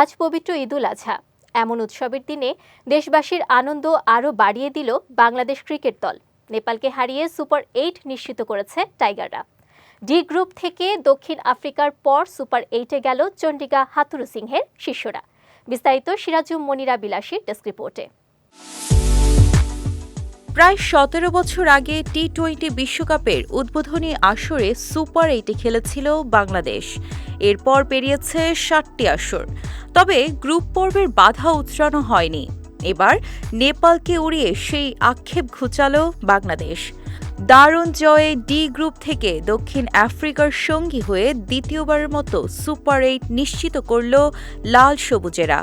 আজ পবিত্র ঈদুল আজহা। এমন উৎসবের দিনে দেশবাসীর আনন্দ আরও বাড়িয়ে দিল বাংলাদেশ ক্রিকেট দল। নেপালকে হারিয়ে সুপার এইট নিশ্চিত করেছে টাইগাররা। ডি গ্রুপ থেকে দক্ষিণ আফ্রিকার পর সুপার এইটে গেল চন্ডিকা হাতুরু সিংহের শিষ্যরা। বিস্তারিত সিরাজুম মনিরা বিলাসীর ডেস্ক রিপোর্টে। প্রায় সতেরো বছর আগে টি টোয়েন্টি বিশ্বকাপের উদ্বোধনী আসরে সুপার এইটে খেলেছিল বাংলাদেশ। এরপর পেরিয়েছে ষাটটি আসর। তবে গ্রুপ পর্বের বাধা উতরানো হয়নি। এবার নেপালকে উড়িয়ে সেই আক্ষেপ ঘুচালো বাংলাদেশ। দারুণ জয়ে ডি গ্রুপ থেকে দক্ষিণ আফ্রিকার সঙ্গী হয়ে দ্বিতীয়বারের মতো সুপার এইট নিশ্চিত করল লাল সবুজেরা।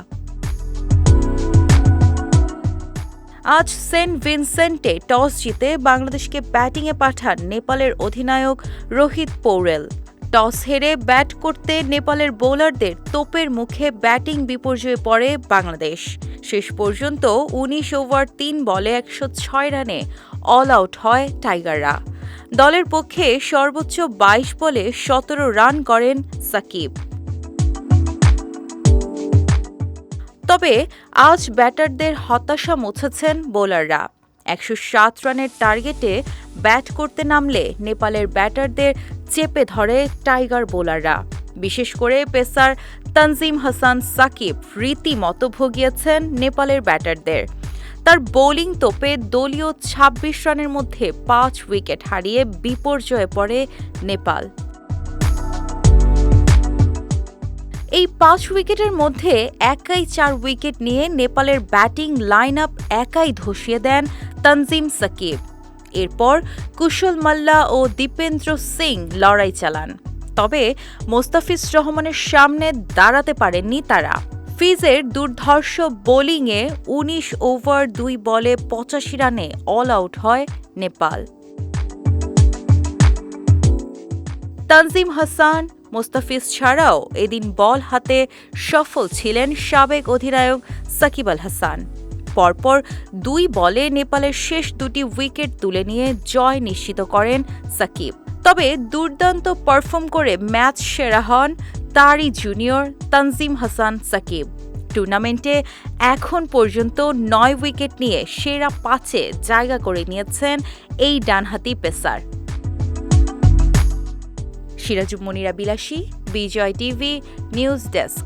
আজ সেন্ট ভিনসেন্টে টস জিতে বাংলাদেশকে ব্যাটিংয়ে পাঠান নেপালের অধিনায়ক রোহিত পৌরেল। টস হেরে ব্যাট করতে নেপালের বোলারদের তোপের মুখে ব্যাটিং বিপর্যয়ে পড়ে বাংলাদেশ। শেষ পর্যন্ত উনিশ ওভার তিন বলে একশো ছয় রানে অল আউট হয় টাইগাররা। দলের পক্ষে সর্বোচ্চ বাইশ বলে সতেরো রান করেন সাকিব। তবে আজ ব্যাটারদের হতাশা মুছেছেন বোলাররা। একশো সাত রানের টার্গেটে ব্যাট করতে নামলে নেপালের ব্যাটারদের চেপে ধরে টাইগার বোলাররা। বিশেষ করে পেসার তানজিম হাসান সাকিব রীতিমতো ভুগিয়েছেন নেপালের ব্যাটারদের। তার বোলিং তোপে দলীয় ২৬ রানের মধ্যে পাঁচ উইকেট হারিয়ে বিপর্যয়ে পড়ে নেপাল। এই পাঁচ উইকেটের মধ্যে একাই চার উইকেট নিয়ে নেপালের ব্যাটিং লাইন আপ একাই ধসিয়ে দেন তনজিম সাকিব। এরপর কুশল মাল্লা ও দীপেন্দ্র সিং লড়াই চালান। তবে মোস্তাফিজ রহমানের সামনে দাঁড়াতে পারেননি তারা। ফিজের দুর্ধর্ষ বোলিংয়ে উনিশ ওভার দুই বলে পঁচাশি রানে অল আউট হয় নেপাল। তানজিম হাসান মোস্তাফিজ ছাড়াও এদিন বল হাতে সফল ছিলেন সাবেক অধিনায়ক সাকিব আল হাসান। পরপর দুই বলে নেপালের শেষ দুটি উইকেট তুলে নিয়ে জয় নিশ্চিত করেন সাকিব। তবে দুর্দান্ত পারফর্ম করে ম্যাচ সেরা হন তারই জুনিয়র তানজিম হাসান সাকিব। টুর্নামেন্টে এখন পর্যন্ত নয় উইকেট নিয়ে সেরা পাঁচে জায়গা করে নিয়েছেন এই ডানহাতি পেসার। সিরাজুম মনিরা বিলাসী বিজয় টিভি নিউজ ডেস্ক।